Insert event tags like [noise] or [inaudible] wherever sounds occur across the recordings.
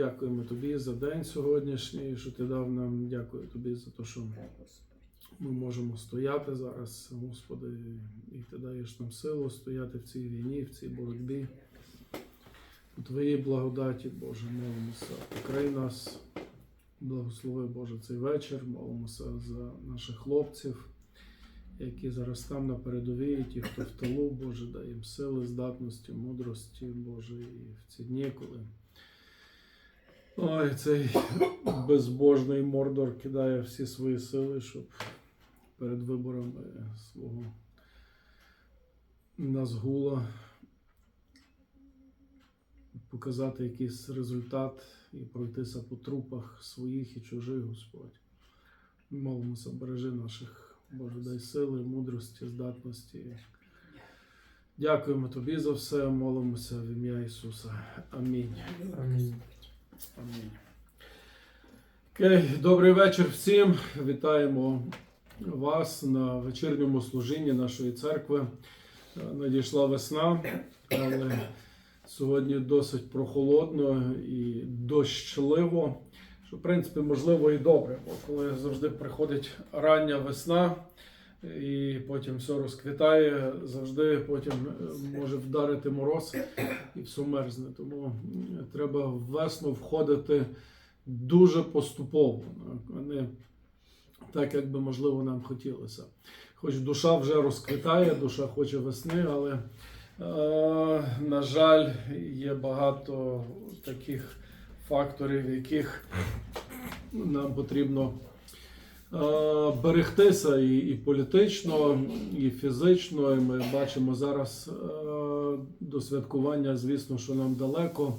Дякуємо тобі за день сьогоднішній, що ти дав нам. Дякую тобі за те, що ми можемо стояти зараз, Господи, і ти даєш нам силу стояти в цій війні, в цій боротьбі. У Твоїй благодаті, Боже, молимося. Покрий нас, благослови Боже цей вечір, молимося за наших хлопців, які зараз там на передовій, ті, хто в тилу, Боже, дай їм сили, здатності, мудрості, Боже, і в ці дні, коли ой, цей безбожний мордор кидає всі свої сили, щоб перед виборами свого Назгула показати якийсь результат і пройтися по трупах своїх і чужих, Господь. Молимося, бережи наших, Боже, дай сили, мудрості, здатності. Дякуємо Тобі за все, молимося в ім'я Ісуса. Амінь. Амінь. Амінь. Добрий вечір всім. Вітаємо вас на вечірньому служінні нашої церкви. Е, Надійшла весна, але сьогодні досить прохолодно і дощливо. Що, в принципі, можливо і добре, бо коли завжди приходить рання весна і потім все розквітає, завжди потім е, може вдарити мороз і все мерзне. Тому треба весну входити дуже поступово, а не так, як би можливо нам хотілося. Хоч душа вже розквітає, душа хоче весни, але, е, на жаль, є багато таких факторів, яких нам потрібно берегтися і, і політично, і фізично. І ми бачимо зараз е, до святкування, звісно, що нам далеко.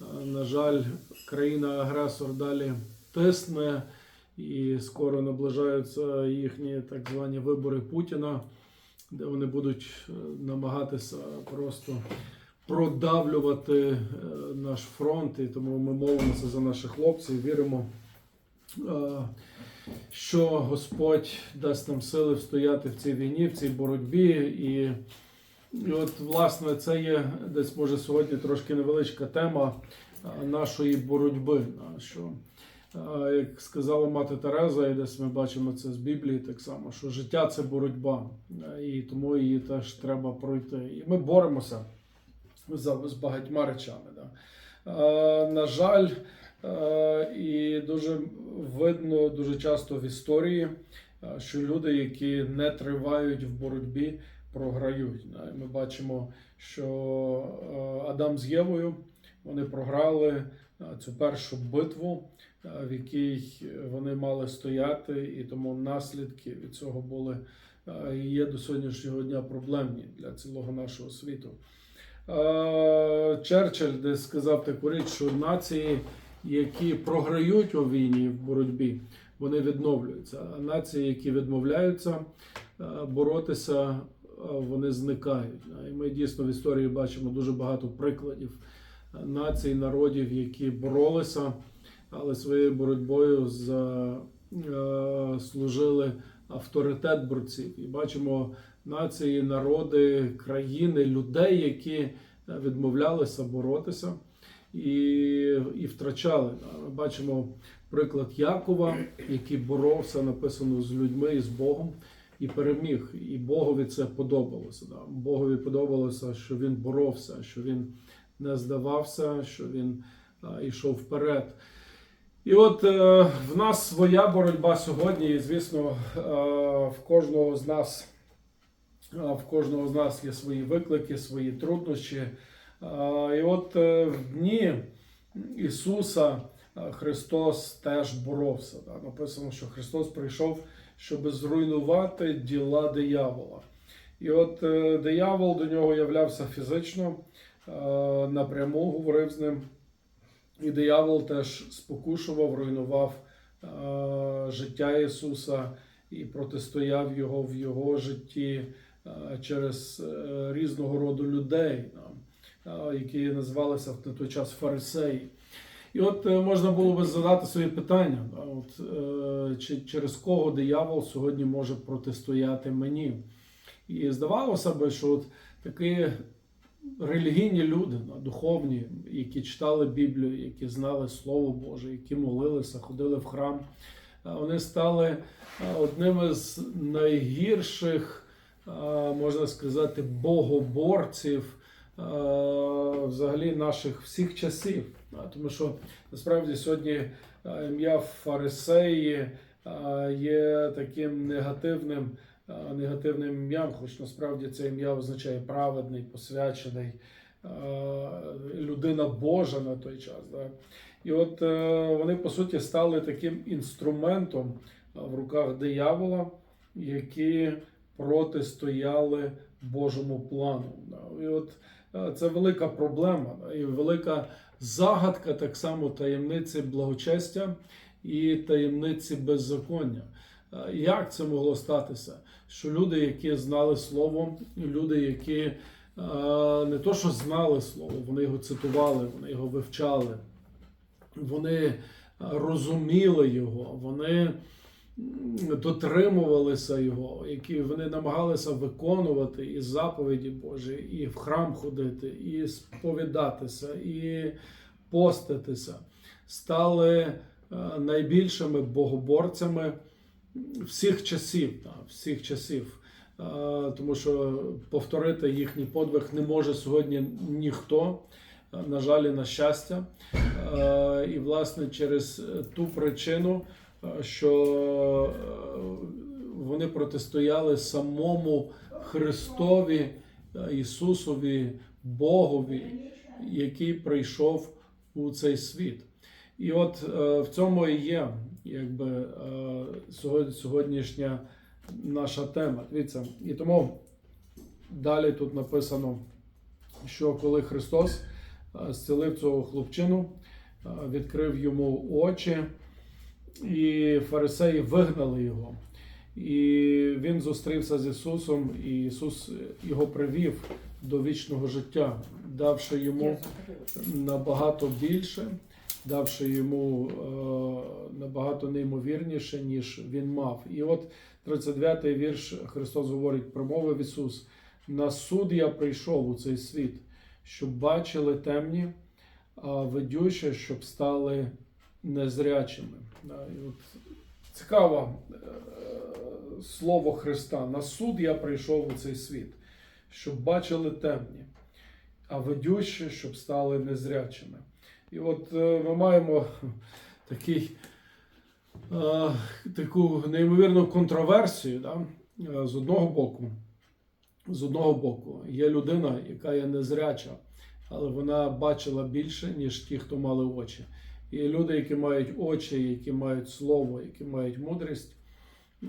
Е, На жаль, країна-агресор далі тисне, і скоро наближаються їхні так звані вибори Путіна, де вони будуть е, намагатися просто продавлювати е, наш фронт. І тому ми молимося за наших хлопців, віримо, е, що Господь дасть нам сили встояти в цій війні, в цій боротьбі. І і от, власне, це є десь може сьогодні трошки невеличка тема нашої боротьби. Що, як сказала мати Тереза, і десь ми бачимо це з Біблії так само, що життя це боротьба, і тому її теж треба пройти. І ми боремося з багатьма речами. Да. На жаль, і дуже видно дуже часто в історії, що люди, які не тривають в боротьбі, програють. Ми бачимо, що е, Адам з Євою вони програли е, цю першу битву, е, в якій вони мали стояти, і тому наслідки від цього були е, і є до сьогоднішнього дня проблемні для цілого нашого світу. Е, Черчилль десь сказав таку річ, що нації, які програють у війні в боротьбі, вони відновлюються. А нації, які відмовляються е, боротися, е, вони зникають. І ми дійсно в історії бачимо дуже багато прикладів е, націй, народів, які боролися, але своєю боротьбою служили авторитет борців. І бачимо нації, народи, країни, людей, які відмовлялися боротися і, і втрачали. Бачимо приклад Якова, який боровся, написано з людьми і з Богом, і переміг. І Богові це подобалося. Да. Богові подобалося, що він боровся, що він не здавався, що він а, йшов вперед. І от е, в нас своя боротьба сьогодні, і звісно, е, в кожного з нас. В кожного з нас є свої виклики, свої труднощі. А, І от е, в дні Ісуса е, Христос теж боровся. Так? Написано, що Христос прийшов, щоб зруйнувати діла диявола. І от е, диявол до нього являвся фізично, е, напряму говорив з ним. І диявол теж спокушував, руйнував е, життя Ісуса і протистояв його в його житті е, через е, різного роду людей, е, які називалися на той час фарисеї. І от е, можна було би задати собі питання, от, е, чи через кого диявол сьогодні може протистояти мені. І здавалося би, що от такий релігійні люди, духовні, які читали Біблію, які знали Слово Боже, які молилися, ходили в храм. Вони стали е, одним із найгірших, е, можна сказати, богоборців е, взагалі наших всіх часів. Тому що насправді сьогодні е, ім'я фарисеї е, є таким негативним, е, негативним ім'ям, хоч насправді це ім'я означає праведний, посвячений, е, людина Божа на той час. Да? І от е, вони по суті стали таким інструментом е, в руках диявола, які протистояли Божому плану. Да. І от е, це велика проблема і велика загадка так само таємниці благочестя і таємниці беззаконня. Е, Як це могло статися? Що люди, які знали слово, люди, які е, не то, що знали слово, вони його цитували, вони його вивчали, вони е, розуміли його, вони дотримувалися його, які вони намагалися виконувати і заповіді Божі, і в храм ходити, і сповідатися, і поститися, стали е, найбільшими богоборцями всіх часів, да, всіх часів. Е, Тому що повторити їхній подвиг не може сьогодні ніхто, е, на жаль, і на щастя. І, власне, через ту причину, що е, вони протистояли самому Христові, е, Ісусові, Богові, який прийшов у цей світ. І от е, в цьому і є якби, сьогоднішня наша тема. Дивіться, і тому далі тут написано, що коли Христос зцілив цього хлопчину, відкрив йому очі, і фарисеї вигнали його. І він зустрівся з Ісусом, і Ісус його привів до вічного життя, давши йому набагато більше, давши йому е, набагато неймовірніше, ніж він мав. І от 39-й вірш Христос говорить, промовив Ісус: на суд я прийшов у цей світ, щоб бачили темні, а ведючі, щоб стали незрячими. Цікаве слово Христа. На суд я прийшов у цей світ, щоб бачили темні, а ведючі, щоб стали незрячими. І от е, ми маємо такий, е, таку неймовірну контроверсію. Да? Е, З одного боку, з одного боку, є людина, яка є незряча, але вона бачила більше, ніж ті, хто мали очі. Є люди, які мають очі, які мають слово, які мають мудрість,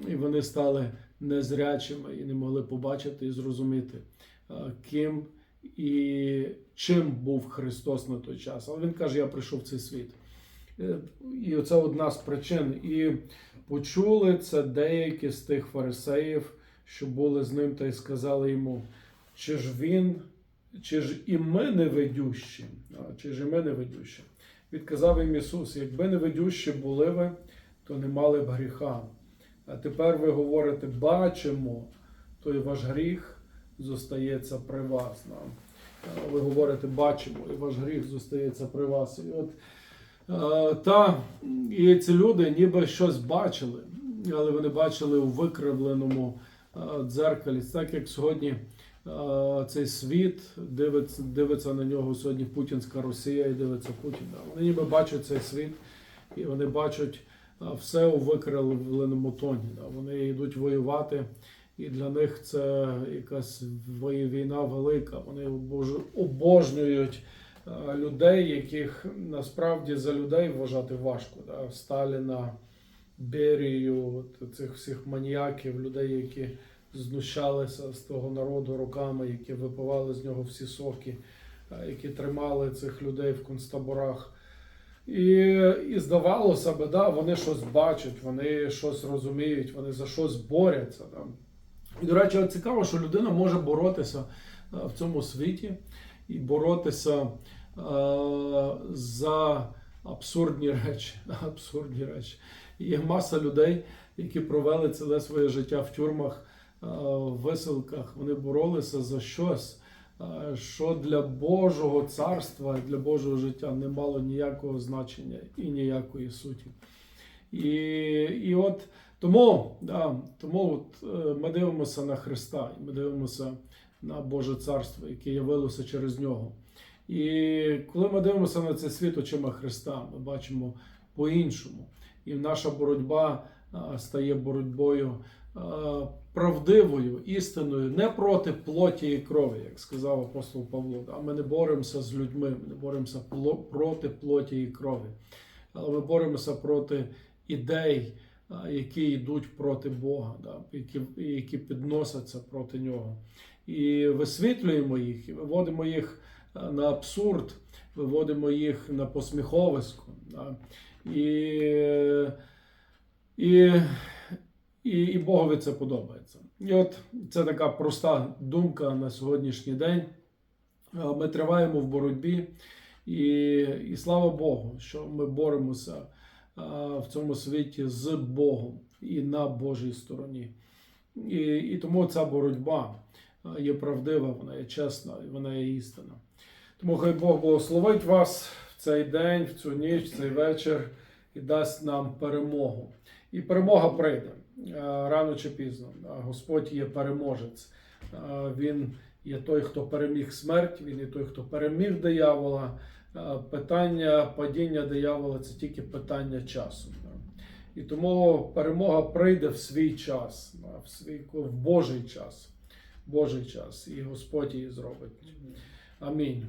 і вони стали незрячими і не могли побачити і зрозуміти, ким і чим був Христос на той час. Але Він каже: Я прийшов в цей світ. Е, І це одна з причин. І почули це деякі з тих фарисеїв, що були з ним, та й сказали йому, чи ж він, чи ж і ми не ведющі, чи ж і ми не ведющі. Відказав їм Ісус: якби не ведющі були ви, то не мали б гріха. А тепер ви говорите, бачимо, то і ваш гріх зостається при вас. Ви говорите, бачимо, і ваш гріх зостається при вас. І от та і ці люди ніби щось бачили, але вони бачили у викривленому дзеркалі. Так як сьогодні цей світ дивиться, дивиться на нього сьогодні Путінська Росія і дивиться Путін. Вони ніби бачать цей світ, і вони бачать все у викривленому тоні. Вони йдуть воювати. І для них це якась війна велика. Вони обожнюють людей, яких насправді за людей вважати важко. Сталіна, Берію, цих всіх маніяків, людей, які знущалися з того народу руками, які випивали з нього всі соки, е, які тримали цих людей в концтаборах. І, і здавалося би, да, вони щось бачать, вони щось розуміють, вони за щось борються. Да. І, до речі, цікаво, що людина може боротися е, в цьому світі і боротися е, за абсурдні речі. [laughs] Абсурдні речі. Є маса людей, які провели ціле своє життя в тюрмах, е, в виселках. Вони боролися за щось, е, що для Божого царства, для Божого життя не мало ніякого значення і ніякої суті. І, і от тому, да, тому от, е, ми дивимося на Христа, ми дивимося на Боже царство, яке явилося через нього. І коли ми дивимося на цей світ очима Христа, ми бачимо по-іншому. І наша боротьба стає боротьбою правдивою, істинною, не проти плоті і крові, як сказав апостол Павло. А ми не боремося з людьми, ми не боремося проти плоті і крові. Але ми боремося проти ідей, які йдуть проти Бога, да, які, які підносяться проти нього. І висвітлюємо їх, і виводимо їх на абсурд, виводимо їх на посміховисько. Да. І, і, і, і Богові це подобається. І от це така проста думка на сьогоднішній день. Ми триваємо в боротьбі, і, і слава Богу, що ми боремося в цьому світі з Богом і на Божій стороні. І, і тому ця боротьба є правдива, вона є чесна, і вона є істина. Тому хай Бог благословить вас в цей день, в цю ніч, в цей вечір і дасть нам перемогу. І перемога прийде е, рано чи пізно. Господь є переможець. Е, Він є той, хто переміг смерть, він є той, хто переміг диявола. Е, Питання падіння диявола це тільки питання часу. І тому перемога прийде в свій час, в свій в Божий час. Божий час, і Господь її зробить. Амінь.